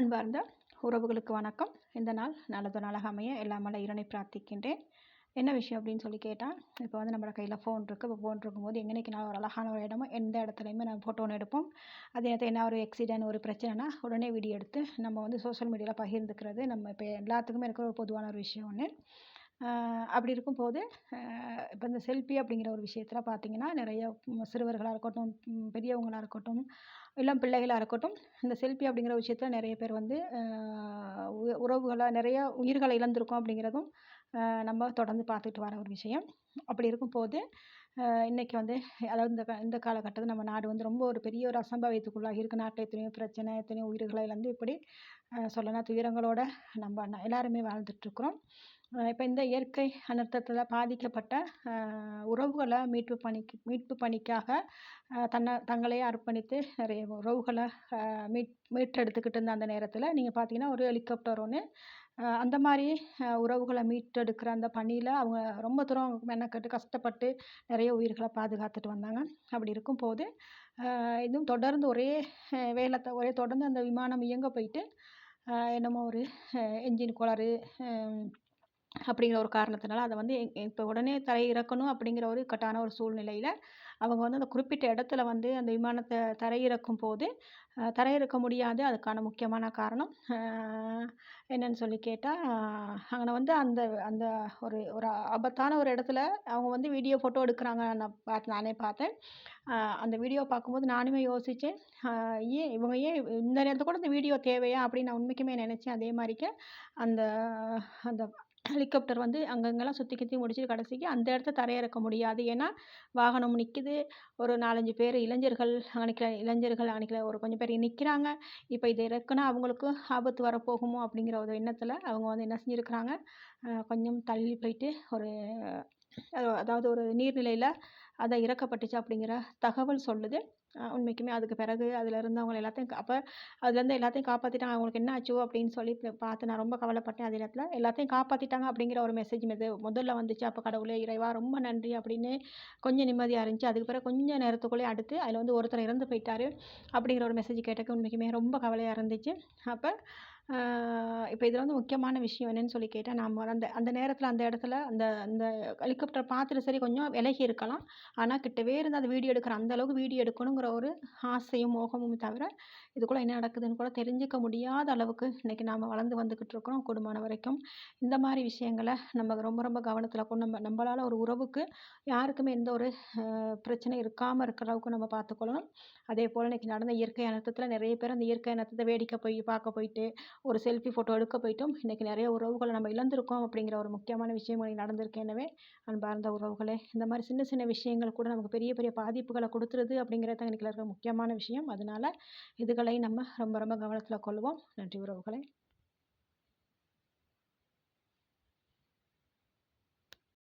அன்பார்ந்த உறவுகளுக்கு வணக்கம். இந்த நாள் நல்லது நாளாக அமைய எல்லாம் வல்ல பிரார்த்திக்கின்றேன். என்ன விஷயம் அப்படின்னு சொல்லி கேட்டால் இப்போ வந்து நம்மளோட கையில் ஃபோன் இருக்குது இப்போ ஃபோன் இருக்கும்போது எங்கனைக்கு நான் ஒரு அழகான ஒரு இடமோ எந்த இடத்துலையுமே நம்ம ஃபோட்டோ ஒன்று எடுப்போம். அதே நேரத்தில் என்ன ஒரு ஆக்சிடென்ட் ஒரு பிரச்சனைனா உடனே வீடியோ எடுத்து நம்ம வந்து சோஷியல் மீடியாவில் பகிர்ந்துக்கிறது. நம்ம இப்போ எல்லாத்துக்குமே இருக்கிற ஒரு பொதுவான ஒரு விஷயம் ஒன்று அப்படி இருக்கும்போது இப்போ இந்த செல்ஃபி அப்படிங்கிற ஒரு விஷயத்தில் பார்த்தீங்கன்னா நிறைய சிறுவர்களாக இருக்கட்டும் பெரியவங்களாக இருக்கட்டும் இளம் பிள்ளைகளாக இருக்கட்டும் இந்த செல்ஃபி அப்படிங்கிற விஷயத்தில் நிறைய பேர் வந்து உ உறவுகளாக நிறைய உயிர்களை இழந்திருக்கோம் அப்படிங்கிறதும் நம்ம தொடர்ந்து பார்த்துட்டு வர ஒரு விஷயம். அப்படி இருக்கும்போது இன்றைக்கி வந்து அதாவது இந்த இந்த காலகட்டத்தில் நம்ம நாடு வந்து ரொம்ப ஒரு பெரிய ஒரு அசம்பாவியத்துக்குள்ளாகி இருக்குது நாட்டில் எத்தனையோ பிரச்சனை எத்தனையோ உயிர்களை இழந்து இப்படி சொல்லலாம் துயரங்களோட நம்ம எல்லாருமே வாழ்ந்துட்டுருக்குறோம் இப்போ இந்த இயற்கை அனர்த்தத்தில் பாதிக்கப்பட்ட உறவுகளை மீட்பு பணிக்கு மீட்பு பணிக்காக தன்னை தங்களையே அர்ப்பணித்து நிறைய உறவுகளை மீட் மீட்டெடுத்துக்கிட்டு இருந்த அந்த நேரத்தில் நீங்கள் பார்த்தீங்கன்னா ஒரு ஹெலிகாப்டர் ஒன்று அந்த மாதிரி உறவுகளை மீட்டெடுக்கிற அந்த பணியில் அவங்க ரொம்ப தூரம் மெனக்கட்டு கஷ்டப்பட்டு நிறைய உயிர்களை பாதுகாத்துட்டு வந்தாங்க. அப்படி இருக்கும்போது இதுவும் தொடர்ந்து ஒரே வேலை ஒரே தொடர்ந்து அந்த விமானம் இயங்க போயிட்டு என்னமோ ஒரு என்ஜின் குளறு அப்படிங்கிற ஒரு காரணத்தினால அதை வந்து இப்போ உடனே தரை இறக்கணும் அப்படிங்கிற ஒரு இக்கட்டான ஒரு சூழ்நிலையில் அவங்க வந்து அந்த குறிப்பிட்ட இடத்துல வந்து அந்த விமானத்தை தரையிறக்கும் போது தரையிறக்க முடியாது. அதுக்கான முக்கியமான காரணம் என்னன்னு சொல்லி கேட்டால் அங்கே வந்து அந்த அந்த ஒரு ஒரு ஆபத்தான ஒரு இடத்துல அவங்க வந்து வீடியோ ஃபோட்டோ எடுக்கிறாங்க. நான் பார்த்து நானே பார்த்தேன். அந்த வீடியோ பார்க்கும்போது நானுமே யோசித்தேன் ஏன் இவங்க ஏன் இந்த நேரத்தில் கூட இந்த வீடியோ தேவையா அப்படின்னு நான் உண்மைக்குமே நினச்சேன். அதே மாதிரிக்கு அந்த அந்த ஹெலிகாப்டர் வந்து அங்கங்கெல்லாம் சுற்றி கித்தி முடிச்சுட்டு கடைசிக்கு அந்த இடத்த தரையிறக்க முடியாது. ஏன்னா வாகனம் நிற்கிது ஒரு நாலஞ்சு பேர் இளைஞர்கள் அன்றைக்கி இளைஞர்கள் அன்றைக்கி ஒரு கொஞ்சம் பேர் நிற்கிறாங்க இப்போ இதை இறக்குனா அவங்களுக்கு ஆபத்து வரப்போகுமோ அப்படிங்கிற ஒரு எண்ணத்தில் அவங்க வந்து என்ன செஞ்சுருக்குறாங்க? கொஞ்சம் தள்ளி போயிட்டு ஒரு அதாவது ஒரு நீர்நிலையில் அதை இறக்கப்பட்டுச்சு அப்படிங்கிற தகவல் சொல்லுது. உண்மைக்குமே அதுக்கு பிறகு அதில் இருந்தவங்க எல்லாத்தையும் அப்போ அதுலேருந்து எல்லாத்தையும் காப்பாற்றிட்டாங்க அவங்களுக்கு என்ன ஆச்சோ அப்படின்னு சொல்லி பார்த்து நான் ரொம்ப கவலைப்பட்டேன். அதே நேரத்தில் எல்லாத்தையும் காப்பாற்றிட்டாங்க அப்படிங்கிற ஒரு மெசேஜ் மெது முதல்ல வந்துச்சு. அப்போ கடவுளே இறைவா ரொம்ப நன்றி அப்படின்னு கொஞ்சம் நிம்மதியாக இருந்துச்சு. அதுக்கு பிறகு கொஞ்சம் நேரத்துக்குள்ளே அடுத்து அதில் வந்து ஒருத்தர் இறந்து போயிட்டார் அப்படிங்கிற ஒரு மெசேஜ் கேட்டக்கு உண்மைக்குமே ரொம்ப கவலையாக இருந்துச்சு. அப்போ இப்போ இதில் வந்து முக்கியமான விஷயம் என்னன்னு சொல்லி கேட்டால் நம்ம அந்த அந்த நேரத்தில் அந்த இடத்துல அந்த அந்த ஹெலிகாப்டர் பார்த்துட்டு சரி கொஞ்சம் விலகி இருக்கலாம். ஆனால் கிட்டவே இருந்து அந்த வீடியோ எடுக்கிற அந்த அளவுக்கு வீடியோ எடுக்கணுங்கிற ஒரு ஆசையும் மோகமும் தவிர இதுக்குள்ளே என்ன நடக்குதுன்னு கூட தெரிஞ்சுக்க முடியாத அளவுக்கு இன்றைக்கி நாம் வளர்ந்து வந்துக்கிட்டு இருக்கிறோம் குடும்பம் வரைக்கும். இந்த மாதிரி விஷயங்களை நம்ம ரொம்ப ரொம்ப கவனத்தில் கொண்டு நம்ம நம்மளால் ஒரு உறவுக்கு யாருக்குமே எந்த ஒரு பிரச்சனை இருக்காமல் இருக்கிற அளவுக்கு நம்ம பார்த்துக்கொள்ளணும் அதே போல் இன்றைக்கி நடந்த இயற்கை அனர்த்தத்தில் நிறைய பேர் அந்த இயற்கை அனர்த்தத்தை வேடிக்கை போய் பார்க்க போயிட்டு ஒரு செல்ஃபி ஃபோட்டோ எடுக்க போயிட்டும். இன்றைக்கி நிறைய உறவுகளை நம்ம இழந்திருக்கோம் அப்படிங்கிற ஒரு முக்கியமான விஷயம் நடந்திருக்கு. எனவே அன்பார்ந்த உறவுகளே இந்த மாதிரி சின்ன சின்ன விஷயங்கள் கூட நமக்கு பெரிய பெரிய பாதிப்புகளை கொடுத்துருது அப்படிங்கிறது தான் இன்றைக்கி இருக்கிற முக்கியமான விஷயம். அதனால் இதுகளை நம்ம ரொம்ப ரொம்ப கவனத்தில் கொள்வோம். நன்றி உறவுகளே.